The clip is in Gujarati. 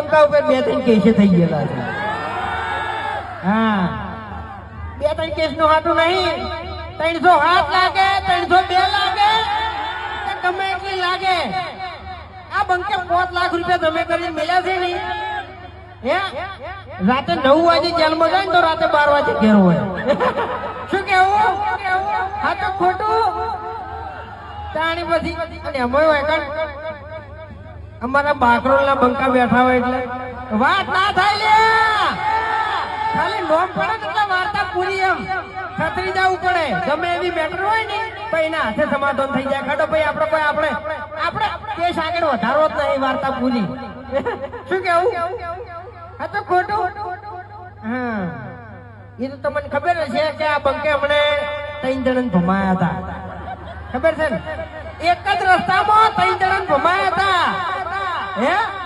બંકા ઉપર બે ત્રણ કેસે થઈ ગયેલા છે હા. બે ત્રણ કેસનું હાટું નહીં. ત્રણસો હાથ લાગે ત્રણસો બે લાગે. ગમે એટલી લાગે. આ બંકે પાંચ લાખ રૂપિયા તમે કરીને મળ્યા છે નહીં. હે? રાતે નવ વાગે જેલમાં જાય ને તો રાતે બાર વાગે ઘેર હોય. શું કેવું હા તો ખોટું. તાણી પછી અને અમે અમારા બાકરોલના બંકા બેઠા હોય એટલે વાત ના થાય ખાલી નોમ પડે એટલે વાર્તા પૂરી એમ. ખતરી જવું પડે. ગમે એવી મેટર હોય ને, તો એના હાથે સમાધાન થઈ જાય. ખાડો ભાઈ, આપણે કોઈ આપણે આપણે કેસ આગળ વધારો જ નહીં, વાર્તા પૂરી. શું કેવું? હા તો ખોટું. હા. એ તો તમને ખબર હશે કે આ બંકે હમણે ત્રણ જણને ભમાયા હતા. ખબર છે ને? એક જ રસ્તામાં ત્રણ જણને ભમાયા હતા હે